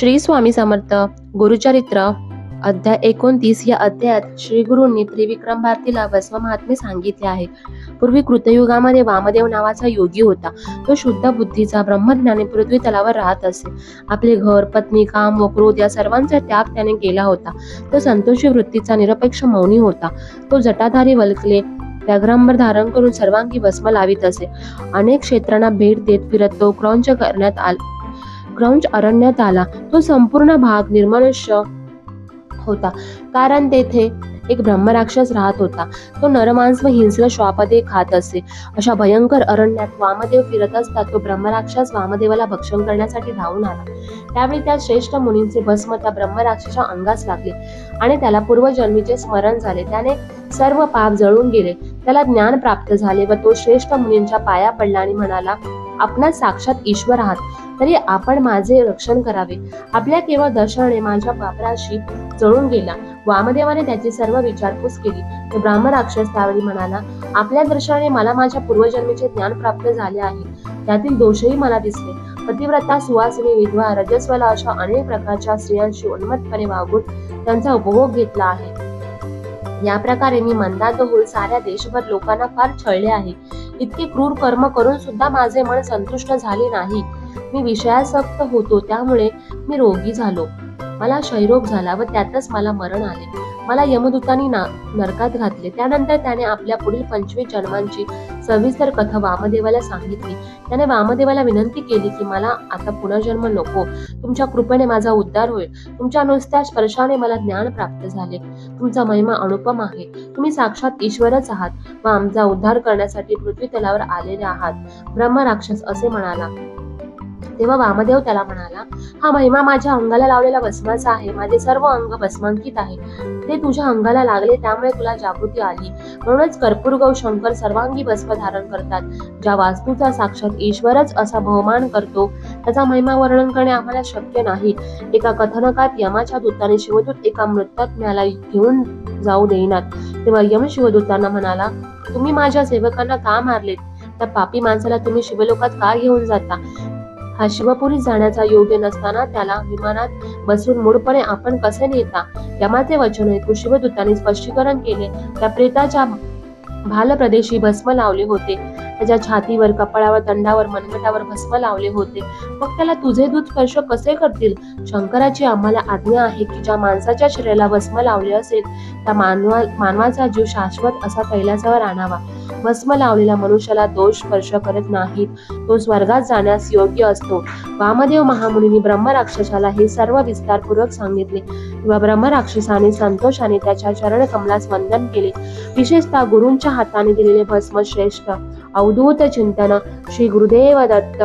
श्री स्वामी समर्थ गुरुचरित्र अध्याय एकोणतीस या अध्यायात श्री गुरूंनी त्रिविक्रम भारतीला वस्व महात्मे सांगितले आहे. पूर्वी कृतयुगामध्ये वामदेव नावाचा योगी होता. तो शुद्ध बुद्धीचा ब्रह्मज्ञानी पृथ्वी तलावर राहत असे. आपले घर पत्नी काम व क्रोध या सर्वांचा त्याग त्याने केला होता. तो संतोषी वृत्तीचा निरपेक्ष मौनी होता. तो जटाधारी वल्कले व्याघ्रांबर धारण करून सर्वांगी भस्म लावित असे. अनेक क्षेत्रांना भेट देत फिरत तो क्रौंच करण्यात आला. क्रौंच अरण्यात आला. तो संपूर्ण भाग निर्मनुष्य होता. कारण तेथे एक ब्रह्मराक्षस राहत होता. तो नरमांस व हिंस्र श्वापदे खात असे. अशा भयंकर अरण्यात वामदेव फिरत असता तो ब्रह्मराक्षस वामदेवाला भक्षण करण्यासाठी धावून आला. त्यावेळी त्या श्रेष्ठ मुनींचे भस्म त्या ब्रह्मराक्षसाच्या अंगास लागले आणि त्याला पूर्वजन्मीचे स्मरण झाले. त्याने सर्व पाप जळून गेले. त्याला ज्ञान प्राप्त झाले व तो श्रेष्ठ मुनींच्या पाया पडला आणि म्हणाला आपणास साक्षात ईश्वर आहात. तरी आपण माझे रक्षण करावे. आपल्या केवळ दर्शनाने माझ्या पापराशी जळून गेला. वामदेवाने त्याची सर्व विचारपूस केली. तो ब्राह्मण राक्षस त्यावेळी म्हणाला आपल्या दर्शनाने मला माझ्या पूर्वजन्मीचे ज्ञान प्राप्त झाले आहे. त्यातील दोषही मला दिसले. पतिव्रता सुवासिनी विधवा रजस्वला अशा अनेक प्रकारच्या स्त्रियांशी उन्मतपणे वागून त्यांचा उपभोग घेतला आहे. या प्रकारे मी मंदात होऊन साऱ्या देशभर लोकांना फार छळले आहे. इतके क्रूर कर्म करून सुद्धा माझे मन संतुष्ट झाले नाही. मी विषयासक्त होतो त्यामुळे मी रोगी झालो. मला क्षयरोग झाला व त्यातच मला मरण आले. मला यमदूतांनी ना नरकात घातले. त्यानंतर त्याने आपल्या पुढील पंचवीस जन्मांची सविस्तर कथा वामदेवाला सांगितली. त्याने वामदेवाला विनंती केली की मला आता पुनर्जन्म नको. तुमच्या कृपेने माझा उद्धार होईल. तुमच्या नुसत्या स्पर्शाने मला ज्ञान प्राप्त झाले. तुमचा महिमा अनुपम आहे. तुम्ही साक्षात ईश्वरच आहात व आमचा उद्धार करण्यासाठी पृथ्वी तलावर आलेले आहात. ब्रह्म राक्षस असे म्हणाला. तेव्हा वामदेव त्याला म्हणाला हा महिमा माझ्या अंगाला लावलेला भस्माचा आहे. माझे सर्व अंग भस्मांकित आहे. ते तुझ्या अंगाला लागले त्यामुळे तुला जागृती आली. म्हणूनच कर्पूरगौ शंकर सर्वांगी भस्म धारण करतात. ज्या वास्तूचा साक्षात ईश्वरच असा बहुमान करतो त्याचा महिमा वर्णन करणे आम्हाला शक्य नाही. एका कथनकात यमाच्या दूताने शिवदूत एका मृतात्म्याला घेऊन जाऊ देईनात. तेव्हा यम शिवदूतांना म्हणाला तुम्ही माझ्या सेवकांना का मारलेत? त्या पापी माणसाला तुम्ही शिवलोकात का घेऊन जाता? हा शिवपुरी जाण्याचा योग्य नसताना त्याला विमानात बसून मूळपणे आपण कसे नेता? यमाचे वचन ऐकून शिवदूतांनी स्पष्टीकरण केले. त्या प्रेताच्या भालप्रदेशी भस्म लावले होते. त्याच्या छातीवर कपाळावर दंडावर मनगटावर भस्म लावले होते. मग त्याला तुझे दूध स्पर्श कसे करतील? शंकराची आम्हाला आज्ञा आहे की ज्या माणसाच्या शरीराला भस्म लावले असेल त्या मानवा मानवाचा जीव शाश्वत असा कैलासावर आणावा. भस्म लावलेल्या मनुष्याला दोष स्पर्श करत नाहीत. तो स्वर्गात जाण्यास योग्य असतो. वामदेव महामुनी ब्रह्मराक्षसाला हे सर्व विस्तारपूर्वक सांगितले. किंवा ब्रह्मराक्षसाने संतोषाने त्याच्या चरण कमलास वंदन केले. विशेषतः गुरूंच्या हाताने दिलेले भस्म श्रेष्ठ. अवधूत चिंतन. श्री गुरुदेव दत्त.